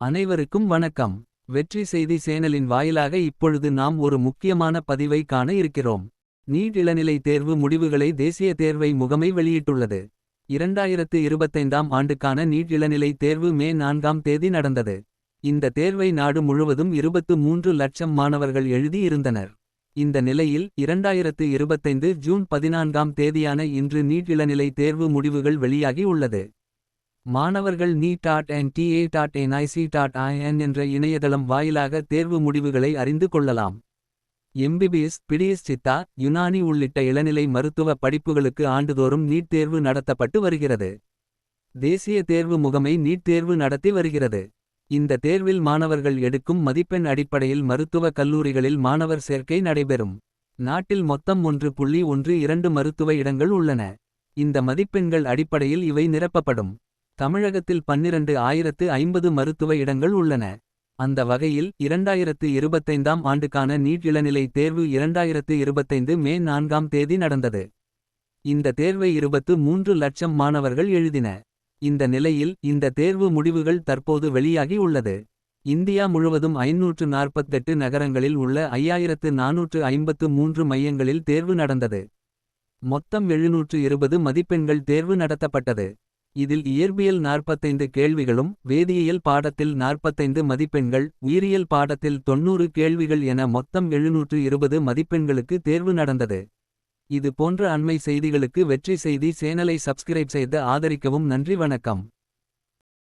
அனைவருக்கும் வணக்கம். வெற்றி செய்தி சேனலின் வாயிலாக இப்பொழுது நாம் ஒரு முக்கியமான பதிவை காண இருக்கிறோம். நீட் இளநிலை தேர்வு முடிவுகளை தேசிய தேர்வை முகமை வெளியிட்டுள்ளது. இரண்டாயிரத்து இருபத்தைந்தாம் ஆண்டுக்கான நீட் இளநிலை தேர்வு மே நான்காம் தேதி நடந்தது. இந்த தேர்வை நாடு முழுவதும் இருபத்து மூன்று லட்சம் மாணவர்கள் எழுதி இருந்தனர். இந்த நிலையில் இரண்டாயிரத்து இருபத்தைந்து ஜூன் பதினான்காம் தேதியான இன்று நீட் இளநிலை தேர்வு முடிவுகள் வெளியாகி உள்ளது. மாணவர்கள் NEET dot N TA dot NIC dot IN என்ற இணையதளம் வாயிலாக தேர்வு முடிவுகளை அறிந்து கொள்ளலாம். எம்பிபிஎஸ் பிடிஎஸ் சித்தா யுனானி உள்ளிட்ட இளநிலை மருத்துவ படிப்புகளுக்கு ஆண்டுதோறும் நீட் தேர்வு நடத்தப்பட்டு வருகிறது. தேசிய தேர்வு முகமை நீட் தேர்வு நடத்தி வருகிறது. இந்த தேர்வில் மாணவர்கள் எடுக்கும் மதிப்பெண் அடிப்படையில் மருத்துவ கல்லூரிகளில் மாணவர் சேர்க்கை நடைபெறும். நாட்டில் மொத்தம் ஒன்று புள்ளி ஒன்று இரண்டு மருத்துவ இடங்கள் உள்ளன. இந்த மதிப்பெண்கள் அடிப்படையில் இவை நிரப்பப்படும். தமிழகத்தில் பன்னிரண்டு ஆயிரத்து ஐம்பது மருத்துவ இடங்கள் உள்ளன. அந்த வகையில் இரண்டாயிரத்து இருபத்தைந்தாம் ஆண்டுக்கான நீட் இளநிலை தேர்வு இரண்டாயிரத்து இருபத்தைந்து மே நான்காம் தேதி நடந்தது. இந்த தேர்வை இருபத்து மூன்று லட்சம் மாணவர்கள் எழுதின. இந்த நிலையில் இந்த தேர்வு முடிவுகள் தற்போது வெளியாகி உள்ளது. இந்தியா முழுவதும் ஐநூற்று நாற்பத்தெட்டு நகரங்களில் உள்ள ஐயாயிரத்து நானூற்று ஐம்பத்து மூன்று மையங்களில் தேர்வு நடந்தது. மொத்தம் எழுநூற்று இருபது மதிப்பெண்கள் தேர்வு நடத்தப்பட்டது. இதில் இயற்பியல் நாற்பத்தைந்து கேள்விகளும் வேதியியல் பாடத்தில் நாற்பத்தைந்து மதிப்பெண்கள் உயிரியல் பாடத்தில் தொன்னூறு கேள்விகள் என மொத்தம் எழுநூற்று இருபது மதிப்பெண்களுக்கு தேர்வு நடந்தது. இது போன்ற அண்மை செய்திகளுக்கு வெற்றி செய்தி சேனலை சப்ஸ்கிரைப் செய்து ஆதரிக்கவும் நன்றி வணக்கம்.